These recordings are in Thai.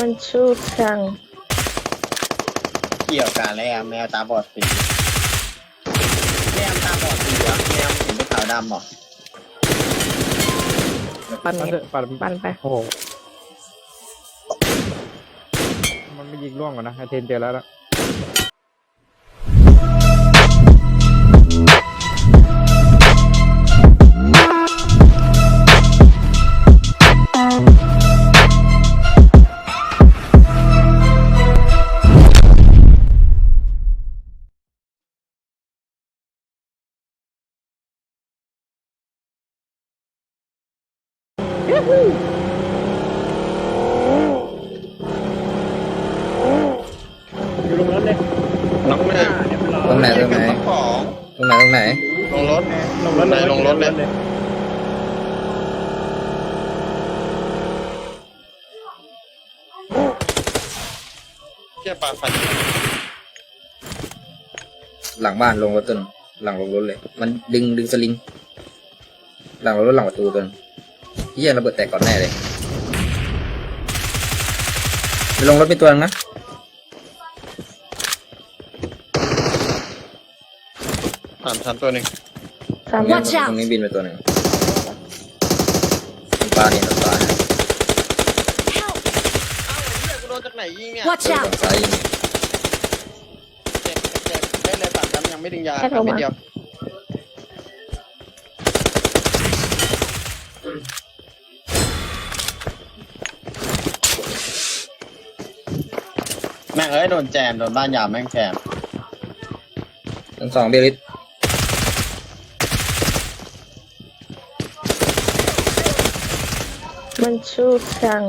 มันชูชังเกี่ยวกันแล้วแมวตาบอดสีแมวตาบอดสีเหรอแมวสีเป็นขาวดำเหรอปั่นไงเถอะปั่นปั่นไปโอ้โหมันไม่ยิงล่วงก่อนนะไอเทนเจอแล้วละ อยู่ลงรถเลยน้องแม่เดี๋ยวไปรอตรงไหนตรงไหนของตรงไหนตรงไหน ลงรถ ลงรถเลยลงรถเลยเกี่ยวปลาไฟหลังบ้านลงรถตัวหนึงหลังลงรถเลย มันดึงดึงสลิง หลังรถหลังประตูตัวหนึง เฮียระเบิดแตกก่อนแน่เลยไปลงรถไปตัวหนึงนะสามชั้นตัวหนึ่งสามตรงนี้วันตรงนี้บินไปตัวหนึ่งน้ำปลานี่น้ำปลาเนี่ยเอ้าเฮ้ยกูโดนจากไหนยิงเนี่ย Watch ตัว out! ฝั่งซ้ายยิงเจ็บเจ็บเล่นเลยตัดกันยังไม่ดึงยาแค่โทรไม่มาเดียว ม่งเอ้ยโดนแจมโดนบ้านยามแม่งแจมทั้งสองเบลิสมันชูชัง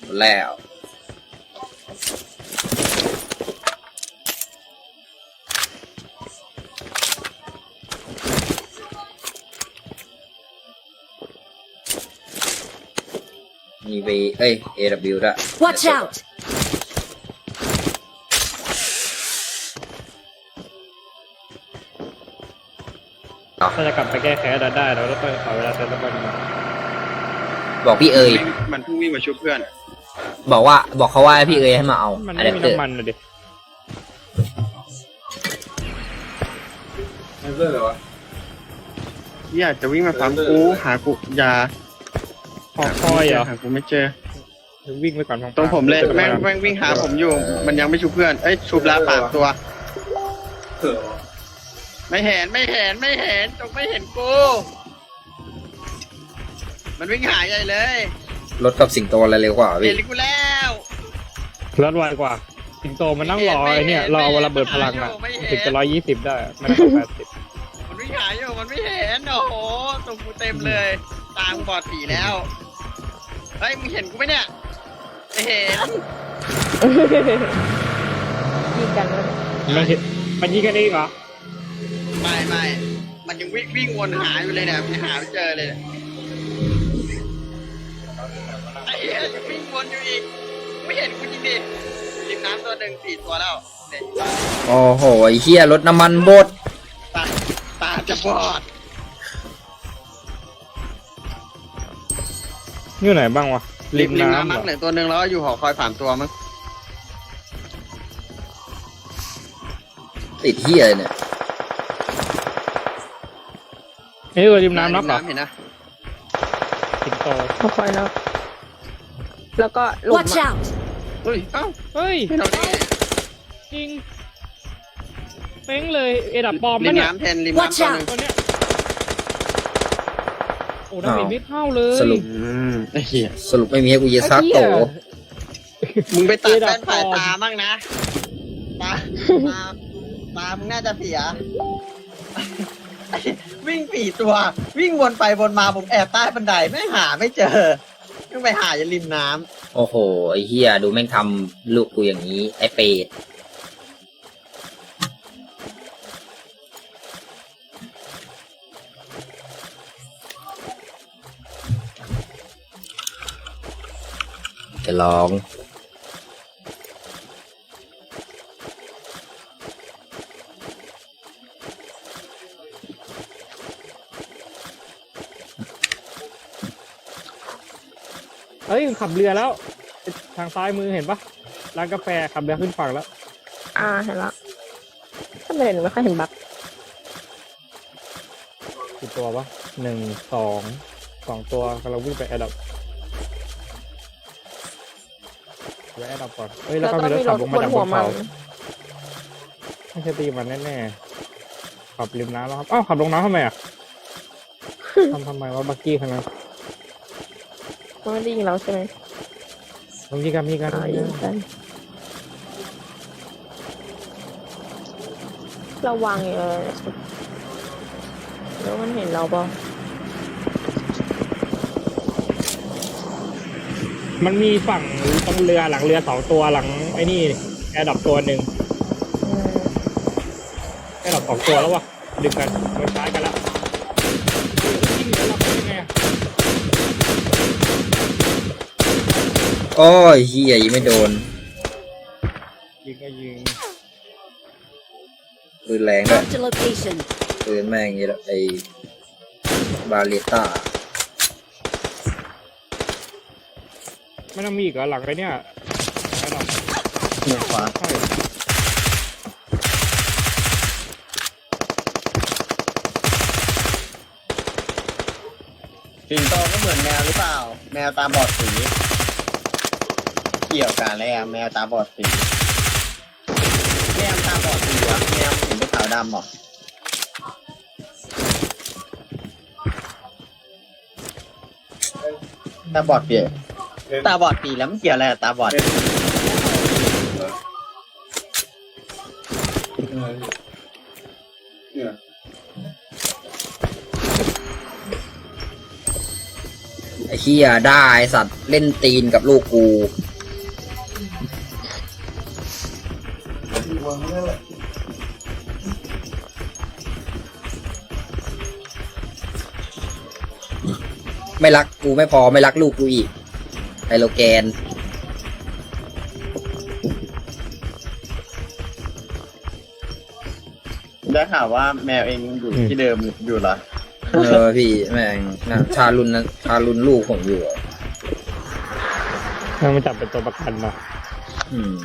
หมดแล้ว มีเวเอ้ย AW ด้วย Watch out! ถ้าจะกลับไปแก้แค้นเราได้ เราก็ต้องขอเวลาเติมน้ำมันก่อนบอกพี่เอ๋ยมันเพิ่งวิ่งมาช่วยเพื่อน บอกว่าบอกเขาว่าให้พี่เอ๋ยให้มาเอามันอะไม่แดปมีเตอร์น้ำมันเลยดิอยากจะวิ่งมาฟังกูหากูยา พอคอยเหรอหากูไม่เจอวิ่งไปก่อนพังๆตรงผมเลยแม่งแม่งวิ่งหาผมอยู่ มันยังไม่ชุบเพื่อนเอ้ยชุบแล้วปากตัว ไม่เห็นไม่เห็นไม่เห็นจงไม่เห็นกูมันวิ่งหาใหญ่เลยรถกับสิงโตอะไรเร็วกว่าเห็พี่นกูแล้วรถไวกว่า สิงโตมันนั่งรอไอ้เนี่ยรอเวลาเบิดพลังอะถึงจะร้อยยี่สิบได้ไม่ได้แปดสิบมันวิ่งหาอยู่มันไม่เห็นโอ้โหตรงกูเต็มเลย ตามบอดสีแล้ว เฮ้ยมึงเห็นกูไหมเนี่ยไม่เห็นยิงกันแล้วมันเห็นมันยิงกันเองเหรอไม่ไม่มันยังวิ่งวิ่งวนหาอยู่เลยเนี่ยไม่หาไม่เจอเลยเนี่ยไอ้เหี้ยยังวิ่งวนอยู่อีกไม่เห็นกูจริงดิริมน้ำตัวหนึ่งสี่ตัวแล้วเนี่ยโอ้โหไอ้เฮียรถน้ำมันบดตาตาจะบอด อยู่ไหนบ้างวะริมริมน้ำน้ำเหรมั้งอเหลือตัวหนึ่งแล้วอยู่หอคอยสามตัวมั้งติดเฮียเลยเนี่ยเอ้ยริมน้ำนับเหรอเห็นนะสิงโตเขาคอยแล้วแล้วก็หลุม Watch อะ out! เฮ้ยเอ้าเฮ้ยไม่เอาดิจริงเป้งเลยเอดับปลอมริปะมเนี่ยน้ำเทนริม Watch น้ำตัวหนึ่ง ตัวเนี้ยโอ้ดาเมจไม่เข้าเลยสรุปอืมไอ้เหี้ยสรุปไม่มีให้กูเยซักโตมึงไปตัดเอดับแว่นสายปลอมตาบ้างนะตาตาตามึงน่าจะเสีย วิ่งสี่ตัว วิ่งวนไปวนมาผมแอบใต้บันไดไม่หาไม่เจอต้องไปหาอย่าริมน้โอ้โหไอ้เฮียดูแม่งทำลูกกูอย่างนี้ ไอ้เปรต จะลองเอ้ยขับเรือแล้ว ทางซ้ายมือเห็นปะร้านกาแฟขับเรือขึ้นฝั่งแล้ว อ่าเห็นละถ้าไม่เห็นไม่ค่อยเห็นบักกี่ตัวปะหนึ่งสองสองตัวกำลังวิ่งไปแอดดับ ไปแอดดับก่อนเฮ้ยแล้วก็มีรถขับลงมาจากบนเขาไม่ใช่ตีมันแน่ๆขับริมน้ำแล้วครับอ้าวขับลงน้ำทำไมอะทำทำไมว่าบักกี้คันนั้นมันไม่ได้ยิงเราใช่ไหมตรงนี้กันมีกันอ่ายิงกัน ระวังอยู่เลยแล้วมันเห็นเราปะ มันมีฝั่งตรงเรือหลังเรือสองตัวหลังไอ้นี่แอร์ดับตัวหนึ่งอืมแอร์ดับสองตัวแล้ววะดึงกันมันซ้ายกันแล้วยิงแล้วเราเป็นยังไงอะโอ้ยเฮียยิงไม่โดนยิงก็ยิงปืนแรงด้วย Marked a location. ปืนแม่งยี่ไอ้บาเลต้า ไม่ต้องมีอีกเหรอหลังไอ้เนี่ยแอร์ดับหนึ่งขวาใช่สิงโตก็เหมือนแมวหรือเปล่า แมวตาบอดสีเกี่ยวกันแล้วแมวตาบอดสีแมวตาบอดสีแมวถึงเป็นขาวดำเหรอตาบอดเปลี่ยน ตาบอดสีแล้วมันเกี่ยวอะไรกับตาบอดไอ้เฮียได้ไอ้สัตว์เล่นตีนกับลูกกูไม่รักกูไม่พอไม่รักลูกกูอีก ไฮโลแกน ได้ข่าวว่าแมวเองอยู่ที่เดิมอยู่เหรอ เออพี่แม่งนะทารุณนะทารุณลูกผมอยู่อะ มันมาจับเป็นตัวประกันเนาะอืม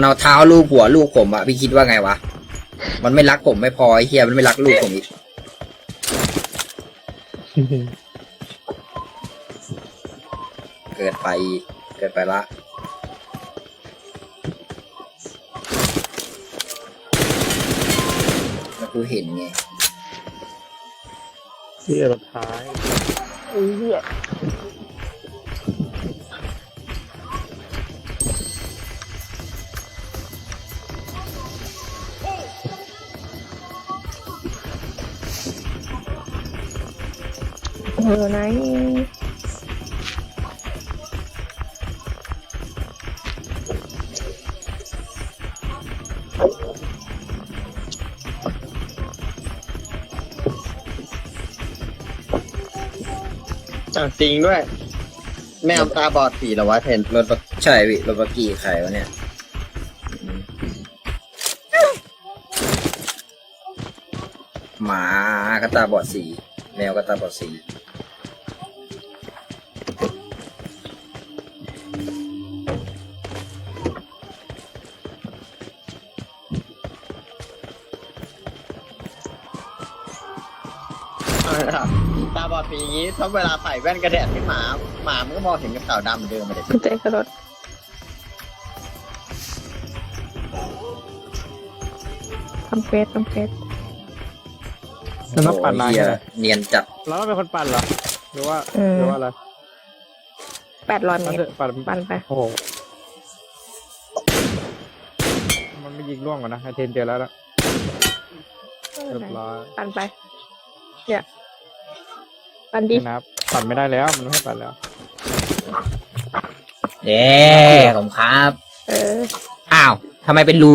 มันเอาเท้าลูบหัวลูกผมอะพี่คิดว่าไงวะ มันไม่รักผมไม่พอไอ้เฮียมันไม่รักลูกผมอีก เกิดไปเกิดไปละ แล้วกูเห็นไงที่รถท้ายเอ้ย เออไหนอะจริงด้วย แมวตาบอดสีเหรอวะเทนรถบักใช่พี่รถบักกี้ใครวะเนี่ย หมากระตาบอดสี แมวกระตาบอดสี ตาบอดสีอย่างนี้ถ้าเวลาใส่แว่นกระแดดให้หมา หมามันก็มองเห็นกับขาวดำเหมือนเดิมเลยเจ๊กระโดดทำเฟสทำเฟสมันต้องปั่นโอ้ลายเหี้ยใช่ไหมเนียนจัดแล้วเราเป็นคนปั่นเหรอ หรือว่าอืมหรือว่าอะไรแปดร้อยเมปั่นตเถรอะปั่นปั่นไปโอ้โหมันไม่ยิงร่วงก่อนนะไอเทนเจอแล้วละเรียบร้อยปั่นไป เนี่ยปั่นดินี่นะครับปั่นไม่ได้แล้ว มันไม่ให้ปั่นแล้ว เย้ผมครับ เออ อ้าวทำไมเป็นรู